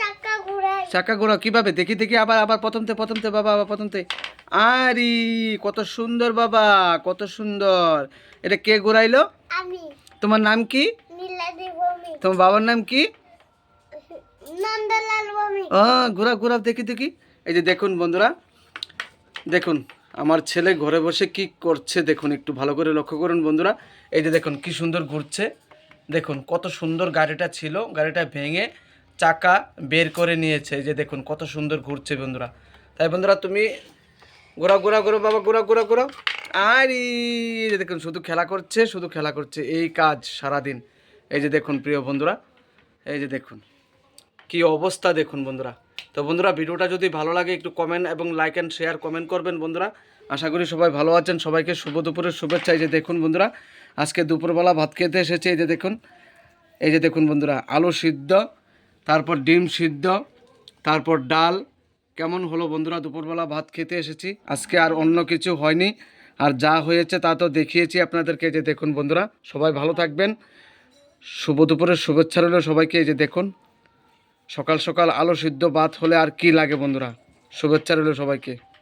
চাকা ঘুরাই। চাকা ঘোরা কীভাবে? দেখি দেখি আবার আবার প্রথমতে প্রথমতে বাবা আবার প্রথমতে আরে কত সুন্দর বাবা কত সুন্দর। এটা কে ঘোরাইলো? আমি। তোমার নাম কি? তোমার বাবার নাম কি? ও ঘোরা ঘোরা দেখি দেখি। এই যে দেখুন বন্ধুরা দেখুন আমার ছেলে ঘরে বসে কি করছে দেখুন একটু ভালো করে লক্ষ্য করুন বন্ধুরা। এই যে দেখুন কি সুন্দর ঘুরছে। দেখুন কত সুন্দর গাড়িটা ছিল গাড়িটা ভেঙে চাকা বের করে নিয়েছে। যে দেখুন, কত সুন্দর ঘুরছে বন্ধুরা। তাই বন্ধুরা, তুমি ঘোরা ঘোরা ঘোরা বাবা ঘোরা ঘোরা ঘোরা আর যে দেখুন, শুধু খেলা করছে, শুধু খেলা করছে, এই কাজ সারাদিন। এই যে দেখুন, প্রিয় বন্ধুরা, এই যে দেখুন, কি অবস্থা দেখুন বন্ধুরা। তো বন্ধুরা, ভিডিওটা যদি ভালো লাগে, একটু কমেন্ট এবং লাইক অ্যান্ড শেয়ার কমেন্ট করবেন বন্ধুরা। আশা করি সবাই ভালো আছেন, সবাইকে শুভ দুপুরের শুভেচ্ছা। এই যে দেখুন বন্ধুরা, আজকে দুপুরবেলা ভাত খেতে এসেছে। এই যে দেখুন, এই যে দেখুন বন্ধুরা, আলু সিদ্ধ। তারপর ডিম সিদ্ধ, তারপর ডাল। কেমন হলো বন্ধুরা? দুপুরবেলা ভাত খেতে এসেছি। আজকে আর অন্য কিছু হয়নি। আর যা হয়েছে তা তো দেখিয়েছি আপনাদেরকে। যে দেখুন বন্ধুরা, সবাই ভালো থাকবেন। শুভ দুপুরের শুভেচ্ছা রইল সবাইকে। যে দেখুন, সকাল সকাল আলো সিদ্ধ, ভাত হলে আর কি লাগে বন্ধুরা? শুভেচ্ছা রইল সবাইকে।